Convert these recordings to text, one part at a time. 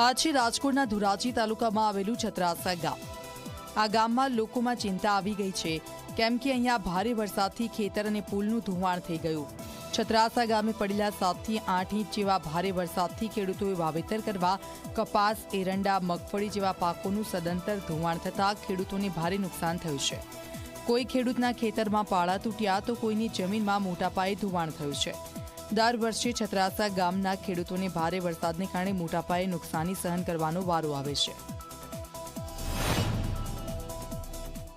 આ છે રાજકોટના ધોરાજી તાલુકામાં આવેલું છત્રાસા ગામ. આ ગામમાં લોકોમાં ચિંતા આવી ગઈ છે. કેમ કે અહીંયા ભારે વરસાદથી ખેતર અને પુલનું ધોવાણ થઈ ગયું. છત્રાસા ગામે પડેલા સાતથી આઠ ઇંચ જેવા ભારે વરસાદથી ખેડૂતોએ વાવેતર કરવા કપાસ, એરંડા, મગફળી જેવા પાકોનું સદંતર ધોવાણ થતાં ખેડૂતોને ભારે નુકસાન થયું છે. કોઈ ખેડૂતના ખેતરમાં પાળા તૂટ્યા તો કોઈની જમીનમાં મોટા પાયે ધોવાણ થયું છે. દર વર્ષે છત્રાસા ગામના ખેડૂતોને ભારે વરસાદને કારણે મોટા પાયે નુકસાની સહન કરવાનો વારો આવે છે.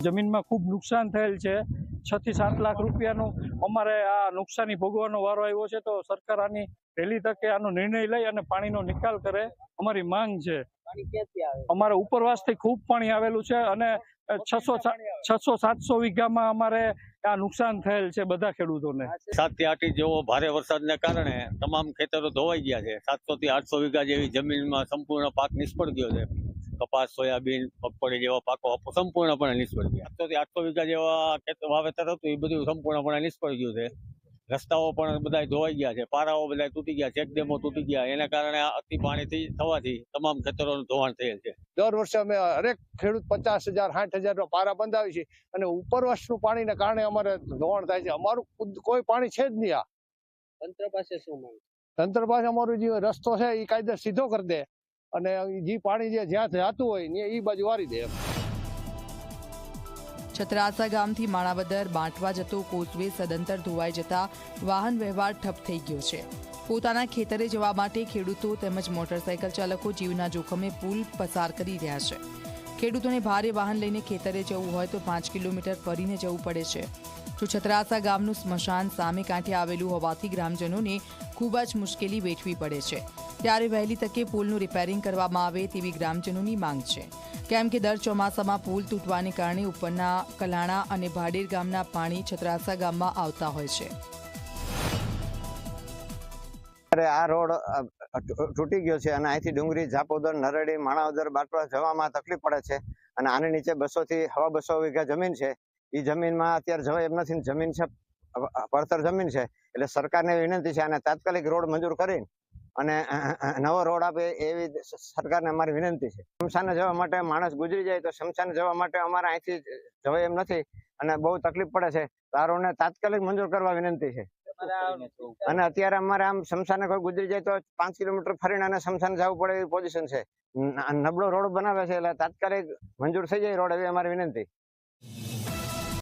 જમીનમાં ખૂબ નુકસાન થયેલ છે. છ થી સાત લાખ રૂપિયાનું અમારે આ નુકસાની ભોગવાનો વારો આવ્યો છે તો સરકાર આની વહેલી તકે આનો નિર્ણય લઈ અને પાણીનો નિકાલ કરે. અમારી માંગ છે. અમારે ઉપરવાસથી અમારે ઉપરવાસથી ખૂબ પાણી આવેલું છે અને છસો છસો સાતસો વીઘામાં અમારે આ નુકસાન થયેલ છે બધા ખેડૂતોને. સાતથી આઠ ઇંચ જેવો ભારે વરસાદને કારણે તમામ ખેતરો ધોવાઈ ગયા છે. સાતસો થી આઠસો વીઘા જેવી જમીનમાં સંપૂર્ણ પાક નિષ્ફળ ગયો છે. કપાસ સોયાબીન મગફળી જેવા પાકો સંપૂર્ણપણે નિષ્ફળ ગયા. સાતસો આઠસો વીઘા જેવા ખેતર વાવેતર હતું એ બધું સંપૂર્ણપણે નિષ્ફળ ગયું છે. રસ્તાઓ પણ બધા ધોવાઈ ગયા છે પારાઓ બધા તૂટી ગયા ચેકડેમો તૂટી ગયા. એના કારણે અતિ પાણીથી થવાથી તમામ ખેતરોનું ધોવાણ થયેલ છે. દર વર્ષે અમે હરેક ખેડૂત પચાસ હજાર સાઠ હજાર નો પારા બંધાવી છે અને ઉપર વર્ષનું પાણીને કારણે અમારે ધોવાણ થાય છે. અમારું ખુદ કોઈ પાણી છે જ નહીં આ. તંત્ર પાસે શું માંગ તંત્ર પાસે અમારો જે રસ્તો છે એ કાયદે સીધો કરી દે. અને જે પાણી જે જ્યાં જતું હોય ને એ બાજુ વારી દે. છત્રાસા ગામથી માણાવદર બાંટવા જતો કોઝવે સદંતર ધોવાઈ જતા વાહન વ્યવહાર ઠપ થઈ ગયો છે. પોતાના ખેતરે જવા માટે ખેડૂતો તેમજ મોટરસાયકલ ચાલકો જીવના જોખમે પુલ પસાર કરી રહ્યા છે. ખેડૂતોને ભારે વાહન લઈને ખેતરે જવું હોય તો પાંચ કિલોમીટર ફરીને જવું પડે છે. તો છત્રાસા ગામનું સ્મશાન સામે કાંઠે આવેલું હોવાથી ગ્રામજનોને ખૂબ જ મુશ્કેલી વેઠવી પડે છે. ત્યારે વહેલી તકે પુલનું રિપેરિંગ કરવામાં આવે તેવી ગ્રામજનોની માંગ છે. કેમ કે દર ચોમાસામાં પુલ તૂટવાને કારણે ઉપરના કલાણા અને ભાડેર ગામના પાણી છત્રાસા ગામમાં આવતા હોય છે. આ રોડ તૂટી ગયો છે અને અહીંથી ડુંગરી, ઝાપોદર, નરડી, માણાવદર બાટવા જવામાં તકલીફ પડે છે અને આની નીચે બસો થી હવા બસો વીઘા જમીન છે. એ જમીનમાં અત્યારે જવાય એમ નથી જમીન છે પડતર જમીન છે. એટલે સરકારને વિનંતી છે અને તાત્કાલિક રોડ મંજૂર કરી અને નવો રોડ આપે એવી સરકારને અમારી વિનંતી છે. શમશાને જવા માટે માણસ ગુજરી જાય તો શમશાને જવા માટે અમારે અહીંથી જવાય એમ નથી અને બહુ તકલીફ પડે છે. તો આ તાત્કાલિક મંજૂર કરવા વિનંતી છે. અને અત્યારે અમારે આમ શમશાને કોઈ ગુજરી જાય તો પાંચ કિલોમીટર ફરીને અને શમશાને જવું પડે એવી પોઝિશન છે. નબળો રોડ બનાવે છે એટલે તાત્કાલિક મંજૂર થઈ જાય રોડ એવી અમારી વિનંતી.